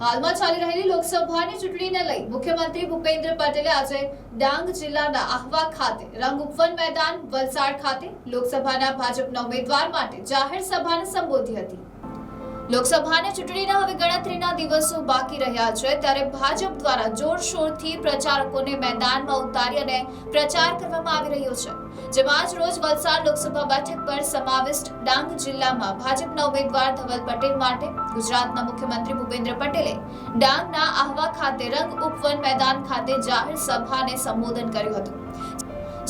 હાલમાં ચાલી રહેલી લોકસભાની ચૂંટણીને લઈ મુખ્યમંત્રી ભૂપેન્દ્ર પટેલે આજે ડાંગ જિલ્લાના આહવા ખાતે રંગ ઉપવન મેદાન, વલસાડ ખાતે લોકસભાના ભાજપના ઉમેદવાર માટે જાહેર સભાને સંબોધી હતી. લોકસભાની ચૂંટણીના હવે ગણતરીના દિવસો બાકી રહ્યા છે, ત્યારે ભાજપ દ્વારા જોરશોરથી પ્રચારકોને મેદાનમાં ઉતારી અને પ્રચાર કરવામાં આવી રહ્યો છે. જેમાં આજ રોજ વલસાડ લોકસભા બેઠક પર સમાવિષ્ટ ડાંગ જિલ્લામાં ભાજપના ઉમેદવાર ધવલ પટેલ માટે ગુજરાતના મુખ્યમંત્રી ભૂપેન્દ્ર પટેલે ડાંગના આહવા ખાતે રંગ ઉપવન મેદાન ખાતે જાહેર સભાને સંબોધન કર્યું હતું.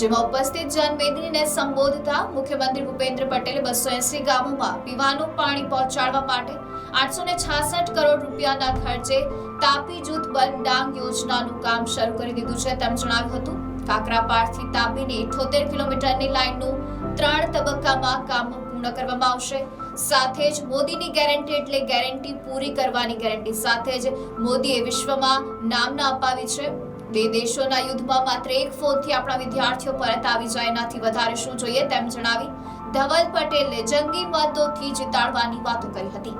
જેમાં ઉપસ્થિત જનમેદનીને સંબોધતા મુખ્યમંત્રી ભૂપેન્દ્ર પટેલે બસો એસી ગામોમાં પીવાનું પાણી પહોંચાડવા માટે આઠસો ને છાસઠ કરોડ રૂપિયાના ખર્ચે તાપી જૂથ બલ ડાંગ યોજનાનું કામ શરૂ કરી દીધું છે તેમ જણાવ્યું હતું. કાકરાપાડથી તાપીની ઇઠોતેર કિલોમીટરની લાઇનનું ત્રણ તબક્કામાં કામ પૂર્ણ કરવામાં આવશે. સાથે જ મોદીની ગેરંટી એટલે ગેરંટી પૂરી કરવાની ગેરંટી. સાથે જ મોદીએ વિશ્વમાં નામના અપાવી છે. બે દેશોના યુદ્ધમાં માત્ર એક ફોનથી આપણા વિદ્યાર્થીઓ પરત આવી જાય, એનાથી વધારે શું જોઈએ તેમ જણાવી ધવલ પટેલે જંગી મતોથી જીતાડવાની વાતો કરી હતી.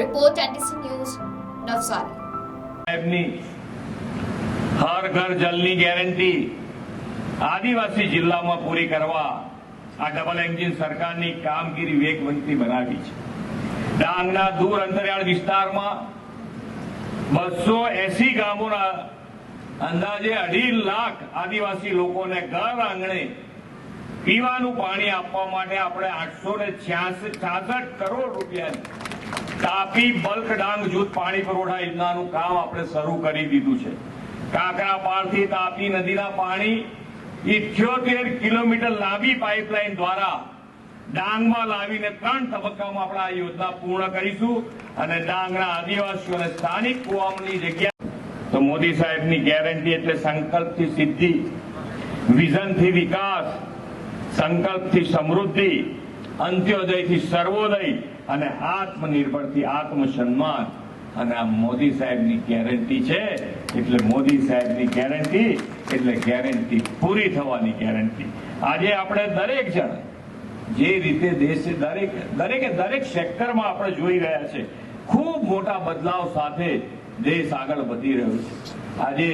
Report, NDC news, Navsari. હર ઘર જલની ગેરંટી. આદિવાસી જિલ્લામાં પૂરી કરવા આ ડબલ એન્જિન સરકારની કામગીરી વેગવંતી બનાવી છે. ડાંગના દૂર અંતરિયાળ વિસ્તારમાં બસો એસી ગામોના અંદાજે અઢી લાખ આદિવાસી લોકોને ઘર આંગણે પીવાનું પાણી આપવા માટે આપણે આઠસો ને છાસઠ કરોડ રૂપિયાની તાપી બલ્ક ડાંગ જૂથ પાણી પુરવઠા યોજનાનું કામ આપણે શરૂ કરી દીધું છે. કાકરાપાળથી તાપી નદીના પાણી ઇઠ્યોતેર કિલોમીટર લાંબી પાઇપલાઇન દ્વારા ડાંગમાં લાવીને ત્રણ તબક્કામાં આપણે આ યોજના પૂર્ણ કરીશું અને ડાંગના આદિવાસીઓને સ્થાનિક કુવામની જગ્યા તો મોદી સાહેબની ગેરંટી એટલે સંકલ્પથી સિદ્ધિ, વિઝનથી વિકાસ, સંકલ્પથી સમૃદ્ધિ, અંત્યોદયથી સર્વોદય અને આત્મનિર્ભરથી આત્મસન્માન. અને આ મોદી સાહેબની ગેરંટી છે. એટલે મોદી સાહેબની ગેરંટી એટલે ગેરંટી પૂરી થવાની ગેરંટી આજે આપણે દરેક જણ જે રીતે દેશ દરેક, દરેકે દરેક સેક્ટરમાં આપણે જોઈ રહ્યા છે, ખૂબ મોટા બદલાવ સાથે દેશ આગળ વધી રહ્યો છે. આજે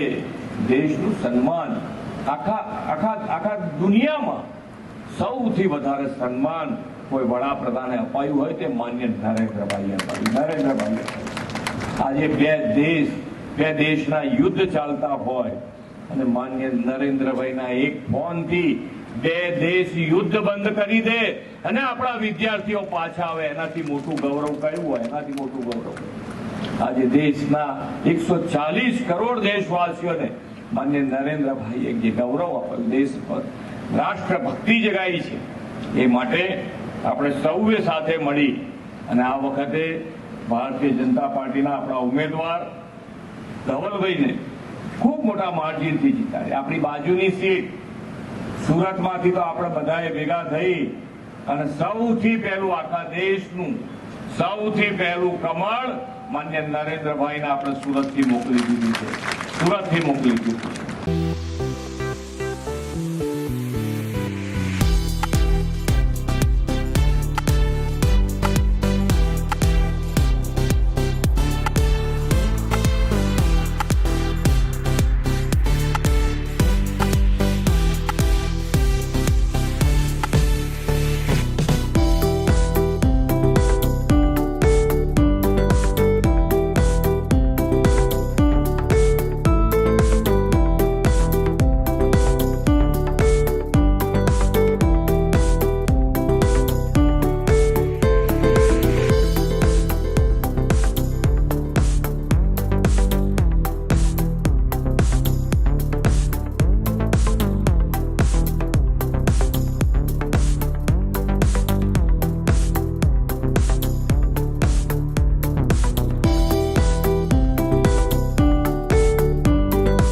દેશનું સન્માન આખા આખા આખા દુનિયામાં સૌથી વધારે સન્માન કોઈ વડાપ્રધાને અપાયું હોય તે માન્ય નરેન્દ્રભાઈએ અપાયું. નરેન્દ્રભાઈએ. આજે બે દેશ બે દેશના યુદ્ધ ચાલતા હોય અને માન્ય નરેન્દ્રભાઈના એક ફોનથી બે દેશ યુદ્ધ બંધ કરી દે અને આપણા વિદ્યાર્થીઓ પાછા આવે. એનાથી મોટું ગૌરવ કયું હોય? એનાથી મોટું ગૌરવ. આજે દેશના એકસો ચાલીસ કરોડ દેશવાસીઓને માન્ય નરેન્દ્રભાઈએ જે ગૌરવ આપ્યું દેશ પર રાષ્ટ્રભક્તિ જગાઈ છે, એ માટે આપણે સૌએ સાથે મળી. અને આ વખતે ભારતીય જનતા પાર્ટીના આપણા ઉમેદવાર ધવલભાઈને ખૂબ મોટા માર્જિનથી જીતાડે આપણી બાજુની સીટ સુરતમાંથી તો આપણે બધાએ ભેગા થઈ અને સૌથી પહેલું આખા દેશનું સૌથી પહેલું કમળ માન્ય નરેન્દ્રભાઈને આપણે સુરતથી મોકલી દીધું છે. સુરતથી મોકલી દીધું છે.